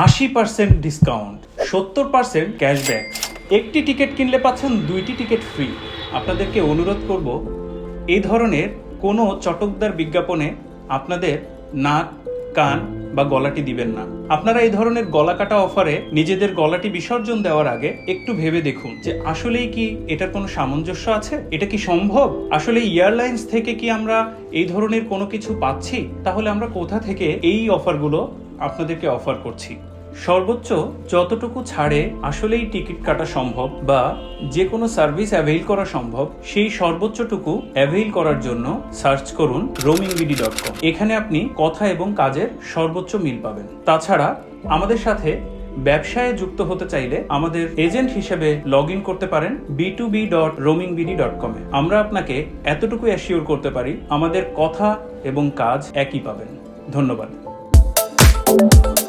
আশি percent discount সত্তর percent cashback একটি টিকিট কিনলে পাচ্ছেন দুইটি টিকিট ফ্রি আপনাদেরকে অনুরোধ করব, এই ধরনের কোনো চটকদার বিজ্ঞাপনে আপনাদের নাক, কান বা গলাটি দিবেন না। আপনারা এই ধরনের গলা কাটা অফারে নিজেদের গলাটি বিসর্জন দেওয়ার আগে একটু ভেবে দেখুন যে আসলেই কি এটার কোনো সামঞ্জস্য আছে? এটা কি সম্ভব? আসলে এয়ারলাইন্স থেকে কি আমরা এই ধরনের কোনো কিছু পাচ্ছি? তাহলে আমরা কোথা থেকে এই অফারগুলো আপনাদেরকে অফার করছি। সর্বোচ্চ যতটুকু ছাড়ে আসলেই টিকিট কাটা সম্ভব বা যে কোনো সার্ভিস অ্যাভেইল করা সম্ভব, সেই সর্বোচ্চটুকু অ্যাভেইল করার জন্য সার্চ করুন রোমিংবিডি ডট কম এখানে আপনি কথা এবং কাজের সর্বোচ্চ মিল পাবেন। তাছাড়া আমাদের সাথে ব্যবসায় যুক্ত হতে চাইলে আমাদের এজেন্ট হিসেবে লগ ইন করতে পারেন B two B dot roaming BD dot কমে আমরা আপনাকে এতটুকু অ্যাসিওর করতে পারি, আমাদের কথা এবং কাজ একই পাবেন। ধন্যবাদ। Thank you.